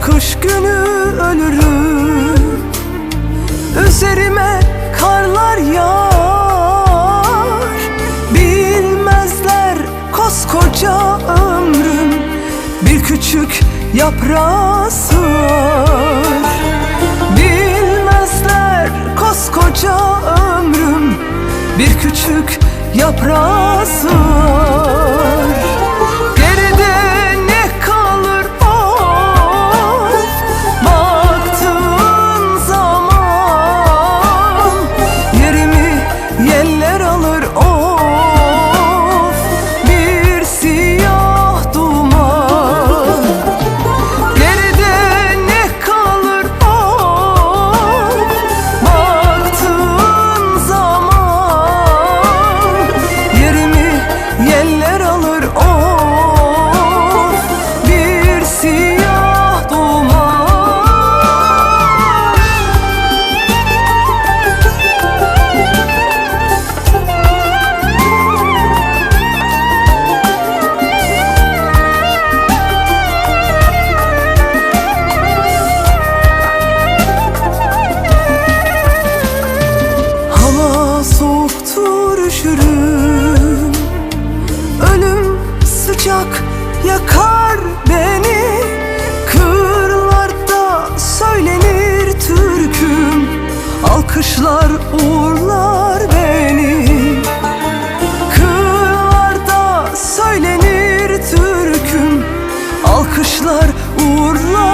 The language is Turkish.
Kış günü ölürüm. Üzerime karlar yağar. Bilmezler koskoca ömrüm. Bir küçük yaprağa Bilmezler koskoca ömrüm. Bir küçük yaprağa sığar yakar beni Kırlarda söylenir türküm. Alkışlar uğurlar beni Kırlarda söylenir türküm. Alkışlar uğurlar